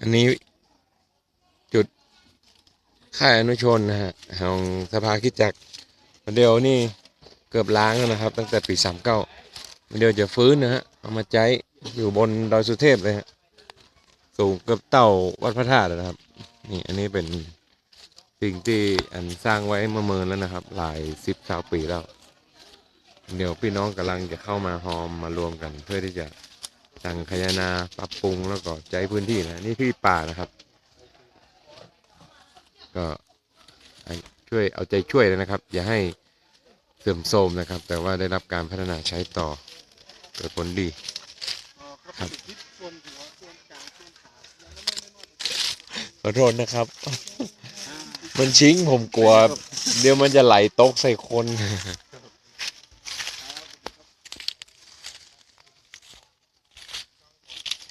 อันนี้จุดค่ายอนุชนนะฮะของสภาคิดจักรเดียวนี่เกือบล้างแล้วนะครับ ตั้งแต่ปีสามเก้าเดียวจะฟื้นนะฮะเอามาใจอยู่บนดอยสุเทพเลยฮะสูงเกือบเต่าวัดพระธาตุนะครับ นี่อันนี้เป็นสิ่งที่อันสร้างไว้มื่อเมินแล้วนะครับ หลายสิบสาวปีแล้ว เดี๋ยวพี่น้องกำลังจะเข้ามาฮอมมารวมกันเพื่อที่จะ สั่งขยานาปรับปรุงแล้วก็ใจพื้นที่นะนี่ที่ป่านะครับ ก็ช่วยเอาใจช่วยเลยนะครับ อย่าให้เสื่อมโทรมนะครับ แต่ว่าได้รับการพัฒนาใช้ต่อโดผลดีครับขอโทษนะครับ มันชิงผมกลัว เดี๋ยวมันจะไหลตกใส่คน